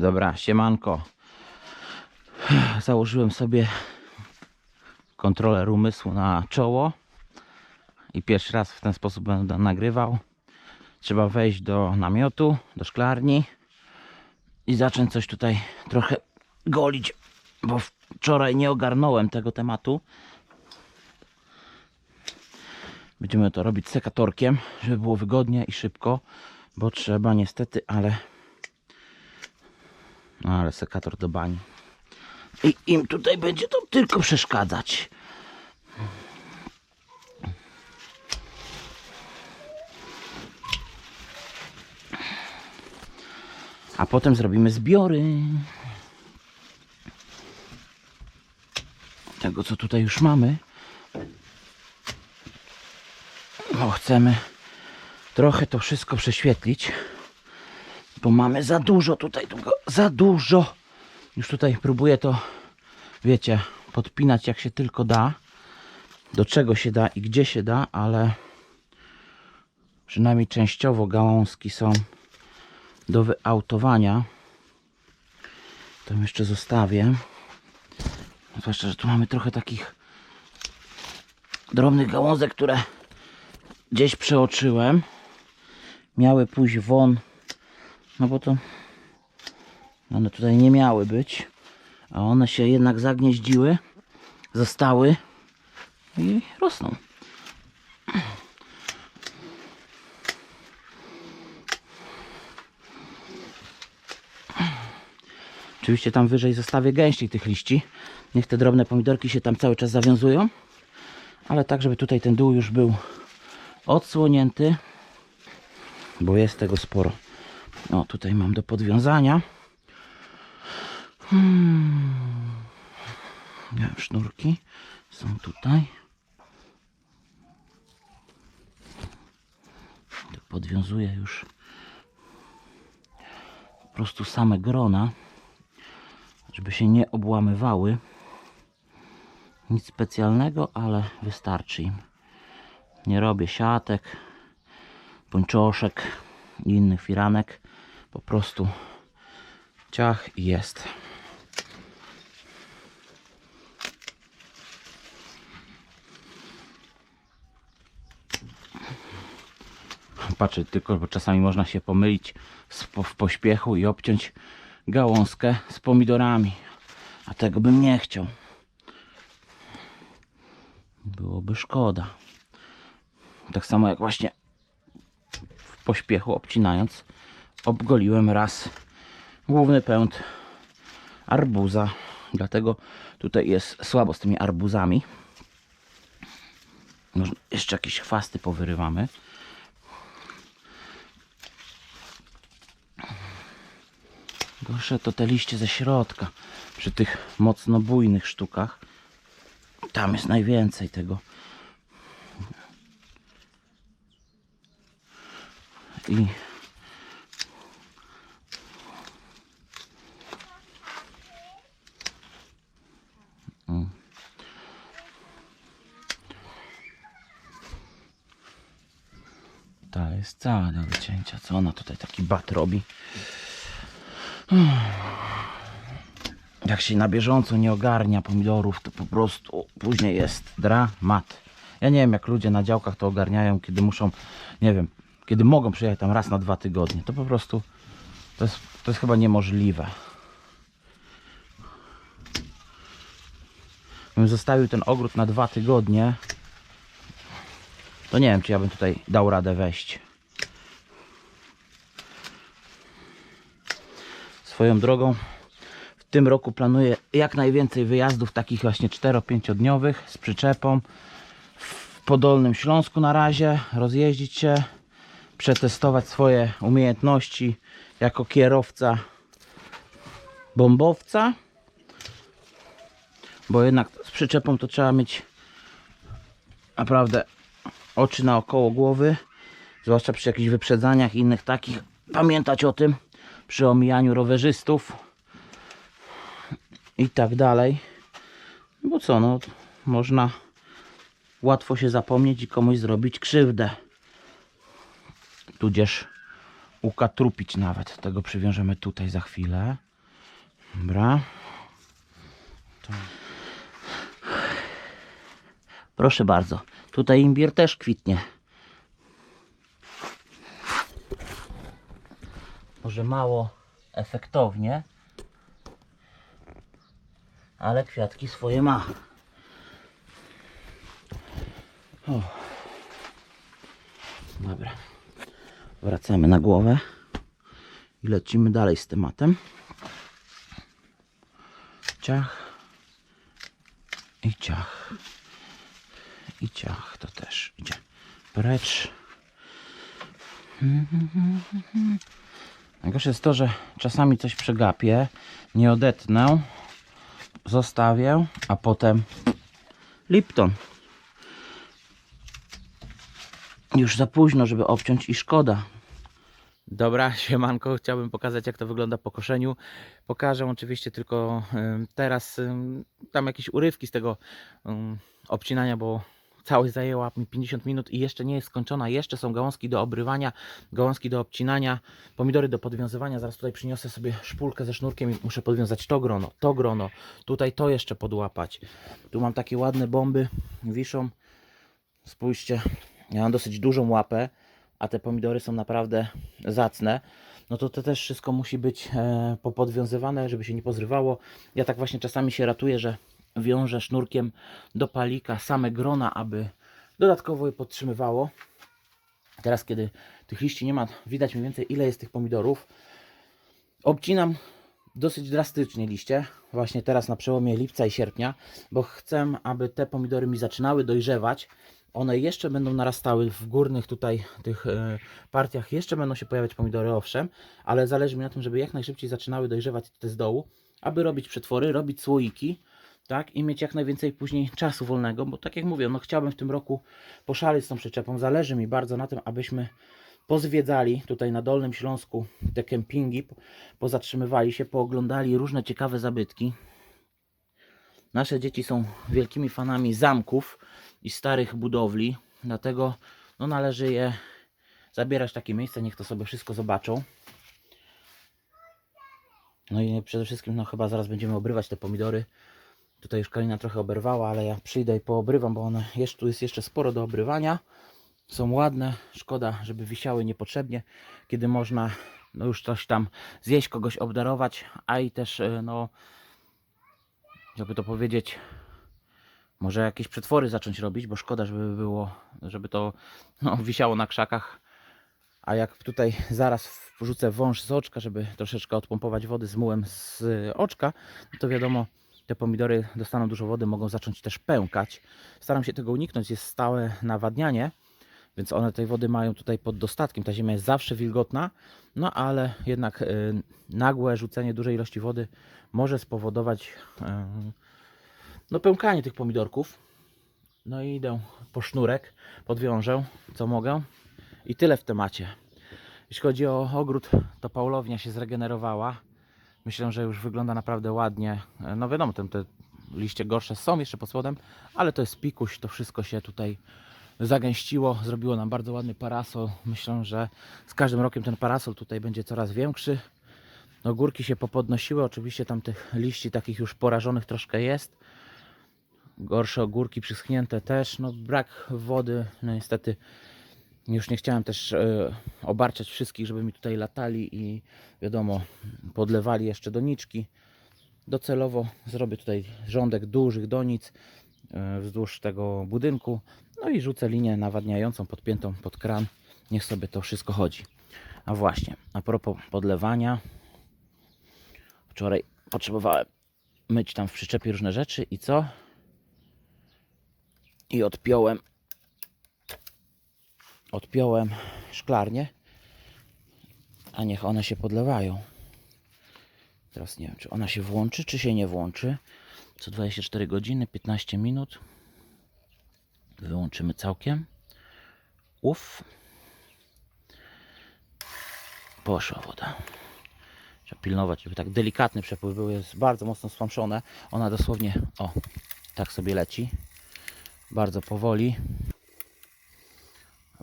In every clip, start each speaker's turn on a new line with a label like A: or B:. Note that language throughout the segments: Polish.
A: Dobra, siemanko. Założyłem sobie kontroler umysłu na czoło i pierwszy raz w ten sposób będę nagrywał. Trzeba wejść do namiotu, do szklarni i zacząć coś tutaj trochę golić, bo wczoraj nie ogarnąłem tego tematu. Będziemy to robić sekatorkiem, żeby było wygodnie i szybko, bo trzeba niestety, ale no ale sekator do bani. I im tutaj będzie to tylko przeszkadzać. A potem zrobimy zbiory. Tego co tutaj już mamy. Bo chcemy trochę to wszystko prześwietlić bo mamy za dużo tutaj tego, za dużo. Już tutaj próbuję to, wiecie, podpinać jak się tylko da, do czego się da i gdzie się da, ale przynajmniej częściowo gałązki są do wyautowania. To jeszcze zostawię. Zwłaszcza, że tu mamy trochę takich drobnych gałązek, które gdzieś przeoczyłem. Miały pójść won no bo to one tutaj nie miały być, a one się jednak zagnieździły, zostały i rosną. Oczywiście tam wyżej zostawię gęściej tych liści. Niech te drobne pomidorki się tam cały czas zawiązują. Ale tak, żeby tutaj ten dół już był odsłonięty, bo jest tego sporo. O, tutaj mam do podwiązania. Hmm. Sznurki są tutaj. Podwiązuję już po prostu same grona, żeby się nie obłamywały. Nic specjalnego, ale wystarczy im. Nie robię siatek, pończoszek i innych firanek. Po prostu ciach i jest. Patrzę tylko, bo czasami można się pomylić w pośpiechu i obciąć gałązkę z pomidorami. A tego bym nie chciał. Byłoby szkoda. Tak samo jak właśnie w pośpiechu obcinając obgoliłem raz główny pęd arbuza. Dlatego tutaj jest słabo z tymi arbuzami. Może jeszcze jakieś chwasty powyrywamy. Gorsze to te liście ze środka. Przy tych mocno bujnych sztukach. Tam jest najwięcej tego. I Ta jest cała do wycięcia. Co ona tutaj taki bat robi? Jak się na bieżąco nie ogarnia pomidorów, to po prostu później jest dramat. Ja nie wiem, jak ludzie na działkach to ogarniają, kiedy muszą, nie wiem, kiedy mogą przyjechać tam raz na dwa tygodnie. To po prostu to jest, to jest chyba niemożliwe. Bym zostawił ten ogród na dwa tygodnie, to nie wiem, czy ja bym tutaj dał radę wejść. Swoją drogą, w tym roku planuję jak najwięcej wyjazdów takich właśnie 4-5 dniowych z przyczepą w Podolnym Śląsku na razie, rozjeździć się, przetestować swoje umiejętności jako kierowca bombowca, bo jednak z przyczepą to trzeba mieć naprawdę oczy naokoło głowy, zwłaszcza przy jakichś wyprzedzaniach i innych takich. Pamiętać o tym przy omijaniu rowerzystów i tak dalej. Bo co, no, można łatwo się zapomnieć i komuś zrobić krzywdę. Tudzież ukatrupić nawet. Tego przywiążemy tutaj za chwilę. Dobra. To... Proszę bardzo. Tutaj imbir też kwitnie. Może mało efektownie, ale kwiatki swoje ma. O. Dobra. Wracamy na głowę i lecimy dalej z tematem. Ciach i ciach. I ciach to też idzie precz. Najgorsze jest to, że czasami coś przegapię, nie odetnę, zostawię, a potem Lipton. Już za późno, żeby obciąć i szkoda. Dobra, siemanko, chciałbym pokazać jak to wygląda po koszeniu. Pokażę oczywiście tylko teraz tam jakieś urywki z tego obcinania, bo całość zajęła mi 50 minut i jeszcze nie jest skończona. Jeszcze są gałązki do obrywania, gałązki do obcinania, pomidory do podwiązywania. Zaraz tutaj przyniosę sobie szpulkę ze sznurkiem i muszę podwiązać to grono, to grono. Tutaj to jeszcze podłapać. Tu mam takie ładne bomby, wiszą. Spójrzcie, ja mam dosyć dużą łapę, a te pomidory są naprawdę zacne. No to to też wszystko musi być e, popodwiązywane, żeby się nie pozrywało. Ja tak właśnie czasami się ratuję, że wiążę sznurkiem do palika same grona, aby dodatkowo je podtrzymywało. Teraz, kiedy tych liści nie ma, widać mniej więcej ile jest tych pomidorów. Obcinam dosyć drastycznie liście, właśnie teraz na przełomie lipca i sierpnia, bo chcę, aby te pomidory mi zaczynały dojrzewać. One jeszcze będą narastały w górnych tutaj tych e, partiach, jeszcze będą się pojawiać pomidory, owszem, ale zależy mi na tym, żeby jak najszybciej zaczynały dojrzewać te z dołu, aby robić przetwory, robić słoiki, tak, i mieć jak najwięcej później czasu wolnego, bo tak jak mówię, no chciałbym w tym roku poszaleć z tą przyczepą. Zależy mi bardzo na tym, abyśmy pozwiedzali tutaj na Dolnym Śląsku te kempingi, po- pozatrzymywali się, pooglądali różne ciekawe zabytki. Nasze dzieci są wielkimi fanami zamków i starych budowli, dlatego no, należy je zabierać w takie miejsce, niech to sobie wszystko zobaczą. No i przede wszystkim, no chyba zaraz będziemy obrywać te pomidory. Tutaj już Kalina trochę oberwała, ale ja przyjdę i poobrywam, bo one jeszcze, tu jest jeszcze sporo do obrywania. Są ładne, szkoda, żeby wisiały niepotrzebnie, kiedy można no już coś tam zjeść, kogoś obdarować, a i też, e, no, jakby to powiedzieć, może jakieś przetwory zacząć robić, bo szkoda, żeby było, żeby to no, wisiało na krzakach. A jak tutaj zaraz wrzucę wąż z oczka, żeby troszeczkę odpompować wody z mułem z oczka, no to wiadomo, te pomidory dostaną dużo wody, mogą zacząć też pękać. Staram się tego uniknąć, jest stałe nawadnianie, więc one tej wody mają tutaj pod dostatkiem. Ta ziemia jest zawsze wilgotna, no ale jednak y, nagłe rzucenie dużej ilości wody może spowodować y, no, pękanie tych pomidorków. No i idę po sznurek, podwiążę co mogę i tyle w temacie. Jeśli chodzi o ogród, to Paulownia się zregenerowała. Myślę, że już wygląda naprawdę ładnie. No wiadomo, te, te liście gorsze są jeszcze pod spodem, ale to jest pikuś, to wszystko się tutaj zagęściło, zrobiło nam bardzo ładny parasol. Myślę, że z każdym rokiem ten parasol tutaj będzie coraz większy. No górki się popodnosiły, oczywiście tam tych liści takich już porażonych troszkę jest. Gorsze ogórki przyschnięte też, no brak wody, no niestety już nie chciałem też e, obarczać wszystkich, żeby mi tutaj latali i wiadomo, podlewali jeszcze doniczki. Docelowo zrobię tutaj rządek dużych donic e, wzdłuż tego budynku. No i rzucę linię nawadniającą podpiętą pod kran. Niech sobie to wszystko chodzi. A właśnie, a propos podlewania. Wczoraj potrzebowałem myć tam w przyczepie różne rzeczy i co? I odpiąłem odpiąłem szklarnię, a niech one się podlewają. Teraz nie wiem, czy ona się włączy, czy się nie włączy. Co 24 godziny, 15 minut. Wyłączymy całkiem. Uff. Poszła woda. Trzeba pilnować, żeby tak delikatny przepływ był. Jest bardzo mocno stłamszone. Ona dosłownie, o, tak sobie leci. Bardzo powoli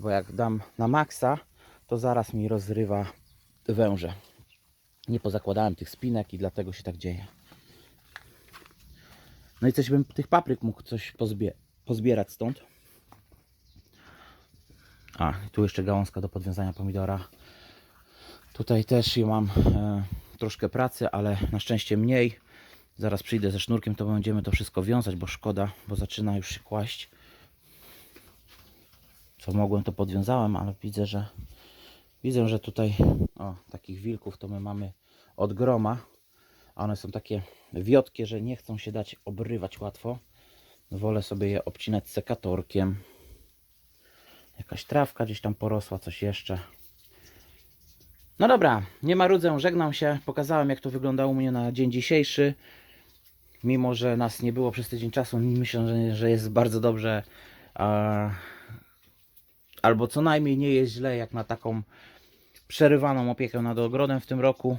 A: bo jak dam na maksa, to zaraz mi rozrywa węże. Nie pozakładałem tych spinek i dlatego się tak dzieje. No i coś bym tych papryk mógł coś pozbie pozbierać stąd. A, tu jeszcze gałązka do podwiązania pomidora. Tutaj też mam e, troszkę pracy, ale na szczęście mniej. Zaraz przyjdę ze sznurkiem, to będziemy to wszystko wiązać, bo szkoda, bo zaczyna już się kłaść. Co mogłem, to podwiązałem, ale widzę, że widzę, że tutaj o, takich wilków to my mamy od groma. A one są takie wiotkie, że nie chcą się dać obrywać łatwo. Wolę sobie je obcinać sekatorkiem. Jakaś trawka gdzieś tam porosła, coś jeszcze. No dobra, nie marudzę, żegnam się. Pokazałem jak to wyglądało u mnie na dzień dzisiejszy. Mimo, że nas nie było przez tydzień czasu, myślę, że, jest bardzo dobrze. A, albo co najmniej nie jest źle, jak na taką przerywaną opiekę nad ogrodem w tym roku.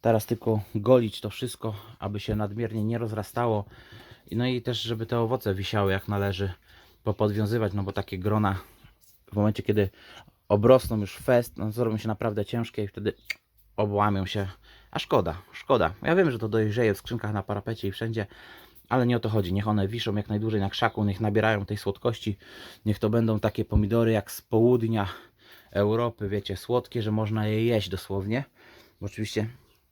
A: Teraz tylko golić to wszystko, aby się nadmiernie nie rozrastało. No i też, żeby te owoce wisiały jak należy, popodwiązywać, no bo takie grona w momencie, kiedy obrosną już fest, no zrobią się naprawdę ciężkie i wtedy obłamią się. A szkoda, szkoda. Ja wiem, że to dojrzeje w skrzynkach na parapecie i wszędzie, ale nie o to chodzi. Niech one wiszą jak najdłużej na krzaku, niech nabierają tej słodkości. Niech to będą takie pomidory jak z południa Europy, wiecie, słodkie, że można je jeść dosłownie. Bo oczywiście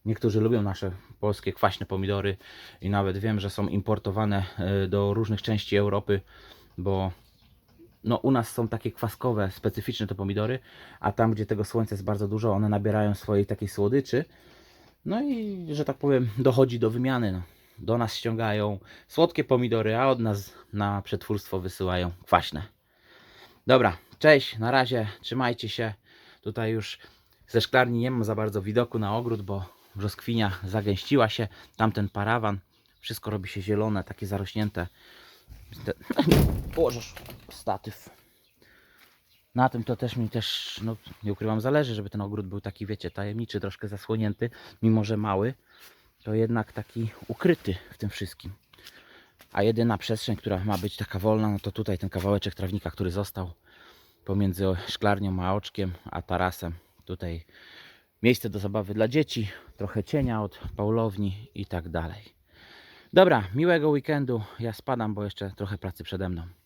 A: niektórzy lubią nasze polskie kwaśne pomidory i nawet wiem, że są importowane e, do różnych części Europy, bo no u nas są takie kwaskowe, specyficzne te pomidory, a tam, gdzie tego słońca jest bardzo dużo, one nabierają swojej takiej słodyczy. No i, że tak powiem, dochodzi do wymiany. No. Do nas ściągają słodkie pomidory, a od nas na przetwórstwo wysyłają kwaśne. Dobra, cześć, na razie, trzymajcie się. Tutaj już ze szklarni nie mam za bardzo widoku na ogród, bo brzoskwinia zagęściła się. Tamten parawan, wszystko robi się zielone, takie zarośnięte. Te- Położysz statyw. Na tym to też mi też, no nie ukrywam, zależy, żeby ten ogród był taki, wiecie, tajemniczy, troszkę zasłonięty, mimo że mały, to jednak taki ukryty w tym wszystkim. A jedyna przestrzeń, która ma być taka wolna, no to tutaj ten kawałeczek trawnika, który został pomiędzy szklarnią a oczkiem, a tarasem. Tutaj miejsce do zabawy dla dzieci, trochę cienia od paulowni i tak dalej. Dobra, miłego weekendu. Ja spadam, bo jeszcze trochę pracy przede mną.